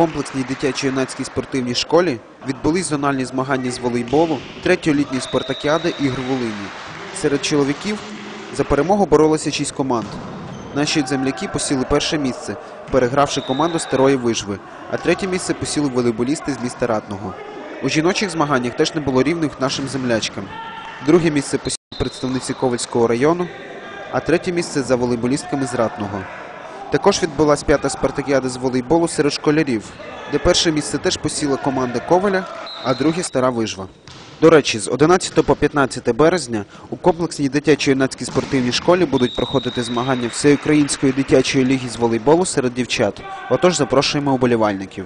комплексній дитячо-юнацькій спортивній школі відбулись зональні змагання з волейболу третьої літньої спартакіади ігр Волині. Серед чоловіків за перемогу боролося шість команд. Наші земляки посіли перше місце, перегравши команду старої вижви, а третє місце посіли волейболісти з міста Ратного. У жіночих змаганнях теж не було рівних нашим землячкам. Друге місце посіли представниці Ковальського району, а третє місце за волейболістками з Ратного. Також відбулася п'ята спартакіада з волейболу серед школярів, де перше місце теж посіла команда Коваля, а друге стара вижва. До речі, з 11 по 15 березня у комплексній дитячо-юнацькій спортивній школі будуть проходити змагання Всеукраїнської дитячої ліги з волейболу серед дівчат. Отож запрошуємо уболівальників.